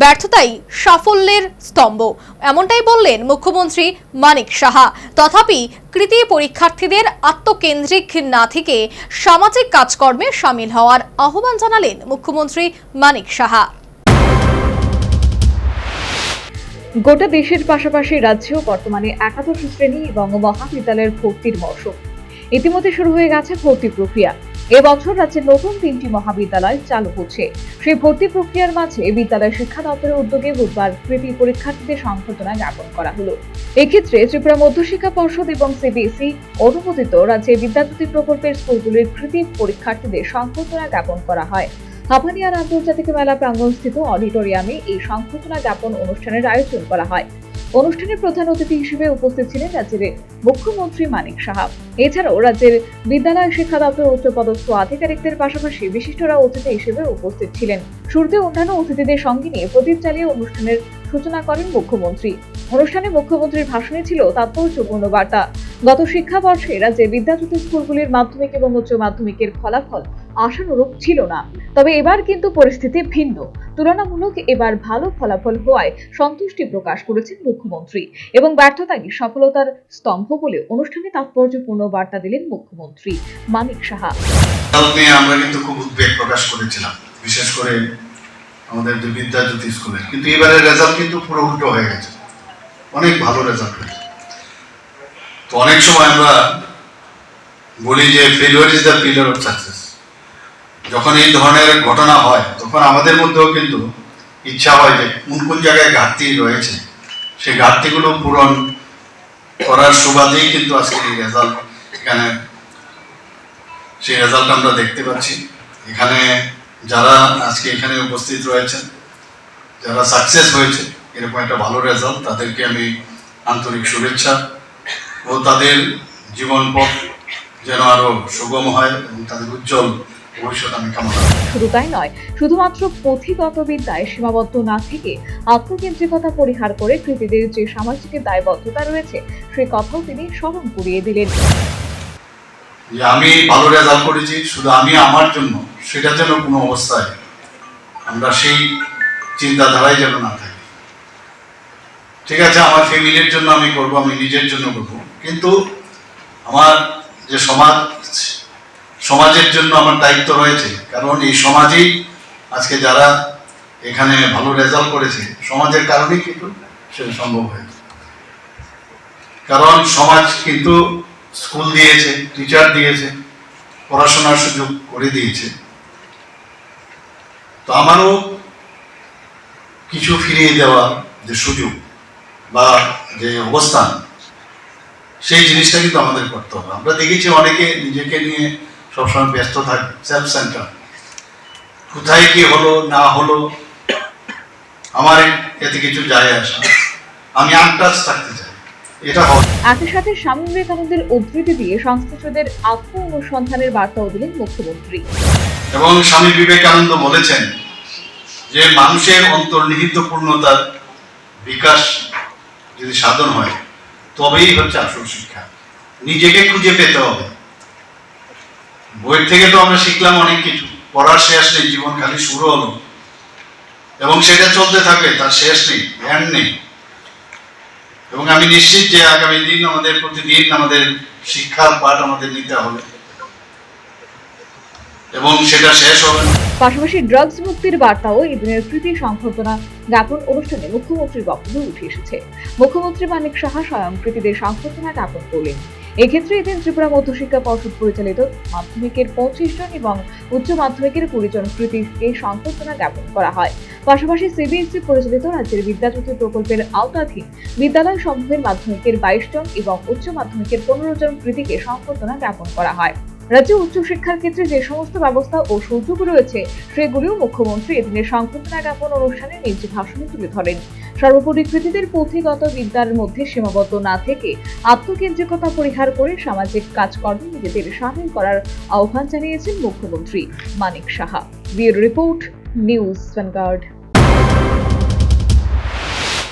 ব্যর্থতাই সাফল্যের স্তম্ভ। এমনটাই বললেন মুখ্যমন্ত্রী মানিক সাহা। তথাপি কৃতি পরীক্ষার্থীদের আত্মকেন্দ্রিক না থেকে সামাজিক কাজকর্মে সামিল হওয়ার আহ্বান জানালেন মুখ্যমন্ত্রী মানিক সাহা। গোটা দেশের পাশাপাশি রাজ্যেও বর্তমানে একাদশ শ্রেণি এবং মহাবিদ্যালয়ের ভর্তির মৌসুম ইতিমধ্যে শুরু হয়ে গেছে ভর্তি প্রক্রিয়া। এবছর রাজ্যের নতুন তিনটি মহাবিদ্যালয় চালু হচ্ছে। সেই ভর্তি প্রক্রিয়ার মাঝে বিদ্যালয় শিক্ষা দপ্তরের উদ্যোগে বুধবার কৃতি পরীক্ষার্থীদের সংশোধনা জ্ঞাপন করা হলো। এক্ষেত্রে ত্রিপুরা মধ্যশিক্ষা পর্ষদ এবং সিবিএসই অনুমোদিত রাজ্যে বিদ্যাজ্যোতি প্রকল্পের স্কুলগুলির কৃতি পরীক্ষার্থীদের সংশোধনা জ্ঞাপন করা হয়। হাফানিয়ার আন্তর্জাতিক মেলা প্রাঙ্গণস্থিত অডিটোরিয়ামে এই সংশোধনা জ্ঞাপন অনুষ্ঠানের আয়োজন করা হয়। অনুষ্ঠানে প্রধান অতিথি হিসেবে উপস্থিত ছিলেন রাজ্যের মুখ্যমন্ত্রী মানিক সাহা। এছাড়াও রাজ্যের বিদ্যালয় শিক্ষা দপ্তর উচ্চপদস্থ আধিকারিকদের পাশাপাশি বিশিষ্টরা অতিথি হিসেবে উপস্থিত ছিলেন। শুরুতে অন্যান্য অতিথিদের সঙ্গে নিয়ে প্রদীপ চালিয়ে অনুষ্ঠানের সূচনা করেন মুখ্যমন্ত্রী। অনুষ্ঠানে মুখ্যমন্ত্রীর ভাষণে ছিল তাৎপর্যপূর্ণ বার্তা। গত শিক্ষাবর্ষে রাজ্যে বিদ্যাজ্যোতি স্কুলগুলির মাধ্যমিক এবং উচ্চ মাধ্যমিকের ফলাফল আশানুরূপ ছিল না। তবে এবার কিন্তু পরিস্থিতি ভিন্ন। তুলনামূলক এবার ভালো ফলাফল হওয়ায় সন্তুষ্টি প্রকাশ করেছেন মুখ্যমন্ত্রী এবং ব্যর্থতাকে সফলতার স্তম্ভ বলে অনুষ্ঠানে তাৎপর্যপূর্ণ বার্তা দিলেন মুখ্যমন্ত্রী মানিক সাহা। আমরা কিন্তু খুব উদ্বেগ প্রকাশ করেছিলাম, বিশেষ করে আমাদের যে বিদ্যাজ্যোতি স্কুলে। কিন্তু এবারে রেজাল্ট কিন্তু পুরো উল্টো হয়ে গেছে। অনেক ভালো রেজাল্ট হয়েছে। তো অনেক সময় আমরা বলি যে failure is the pillar of success যখন এই ধরনের ঘটনা হয়, তখন আমাদের মধ্যেও কিন্তু ইচ্ছা হয় যে কোন কোন জায়গায় ঘাটতি রয়েছে, সেই ঘাটতিগুলো পূরণ করার সুবাদেই কিন্তু আজকে এই রেজাল্ট এখানে, সেই রেজাল্ট আমরা দেখতে পাচ্ছি। এখানে যারা আজকে এখানে উপস্থিত রয়েছেন, যারা সাকসেস হয়েছে, এরকম একটা ভালো রেজাল্ট তাদেরকে আমি আন্তরিক শুভেচ্ছা ও তাদের জীবন পথ যেন আরও সুগম হয় এবং তাদের উজ্জ্বল ভবিষ্যৎ আমি কামনা শুধু তাই নয় শুধুমাত্র পুঁথিগত বিদ্যায় সীমাবদ্ধ না থেকে আত্মকেন্দ্রিকতা পরিহার করে কৃতিদের যে সামাজিক দায়বদ্ধতা রয়েছে সে কথাও তিনি স্মরণ করিয়ে দিলেন। আমি ভালো রেজাল্ট করেছি শুধু আমি আমার জন্য সেটা যেন কোনো অবস্থায় আমরা সেই চিন্তাধারায় যেন না থাকি। ঠিক আছে আমার ফ্যামিলির জন্য আমি করব আমি নিজের জন্য করব কিন্তু আমার যে সমাজ সমাজের জন্য আমার দায়িত্ব রয়েছে। কারণ এই সমাজেই আজকে যারা এখানে ভালো রেজাল্ট করেছে, সমাজের কারণেই কিন্তু সেটা সম্ভব হয়েছে। কারণ সমাজ কিন্তু স্কুল দিয়েছে টিচার দিয়েছে, পড়াশোনার সুযোগ করে দিয়েছে। তো আমারও কিছু ফিরিয়ে দেওয়া যে সুযোগ বা যে অবস্থান, সেই জিনিসটা কিন্তু আমাদের করতে হবে। আমরা দেখেছি অনেকে নিজেকে নিয়ে সবসময় ব্যস্ত থাকে সেলফ সেন্টার কোথায় কি হলো না হলো আমার এতে কিছু যায় আসা। আমি আনটাচ থাকতে চাই। এটা একই সাথে স্বামী বিবেকানন্দের উদ্ধৃতি দিয়ে সংশ্লিষ্টদের আত্ম অনুসন্ধানের বার্তাও দিলেন মুখ্যমন্ত্রী। এবং স্বামী বিবেকানন্দ বলেছেন যে মানুষের অন্তর্নিহিত পূর্ণতার বিকাশ যদি সাধন হয় তবেই হচ্ছে আসল শিক্ষা। নিজেকে খুঁজে পেতে হবে। বইয়ের থেকে তো আমরা শিখলাম অনেক কিছু। পড়ার শেষ নেই, জীবন খালি শুরু হলো এবং সেটা চলতে থাকবে তার শেষ নেই জ্ঞান নেই। এবং আমি নিশ্চিত যে আগামী দিন আমাদের প্রতিদিন আমাদের শিক্ষার পাঠ আমাদের নিতে হবে। এবং সেটা শেষ হবে পাশাপাশি ড্রাগস মুক্তির বার্তাও এই দিনের সংবর্ধনা জ্ঞাপন অনুষ্ঠানে মুখ্যমন্ত্রীর বক্তব্য উঠে এসেছে। মুখ্যমন্ত্রী মানিক সাহা স্বয়ং সংবর্ধনা জ্ঞাপন করলেন। এক্ষেত্রে এদিন ত্রিপুরা মধ্যশিক্ষা পর্ষদ পরিচালিত মাধ্যমিকের পঁচিশ জন এবং উচ্চ মাধ্যমিকের কুড়ি জন কৃতিকে সংবর্ধনা জ্ঞাপন করা হয়। পাশাপাশি সিবিএসই পরিচালিত রাজ্যের বিদ্যাজ্যোতি প্রকল্পের আওতাধীন বিদ্যালয় সমূহের মাধ্যমিকের বাইশ জন এবং উচ্চ মাধ্যমিকের পনেরো জন কৃতিকে সংবর্ধনা জ্ঞাপন করা হয়। রাজ্যে উচ্চশিক্ষার ক্ষেত্রে যে সমস্ত ব্যবস্থা ও সুযোগ রয়েছে, সেগুলিও মুখ্যমন্ত্রী এদিনের সংবর্ধনা জ্ঞাপন অনুষ্ঠানে নিজ ভাষণে তুলে ধরেন। সর্বোপরি কৃতিদের পুঁথিগত বিদ্যার মধ্যে সীমাবদ্ধ না থেকে আত্মকেন্দ্রিকতা পরিহার করে সামাজিক কাজকর্ম নিজেদের সামিল করার আহ্বান জানিয়েছেন মুখ্যমন্ত্রী Manik Saha. Bureau report news Vanguard.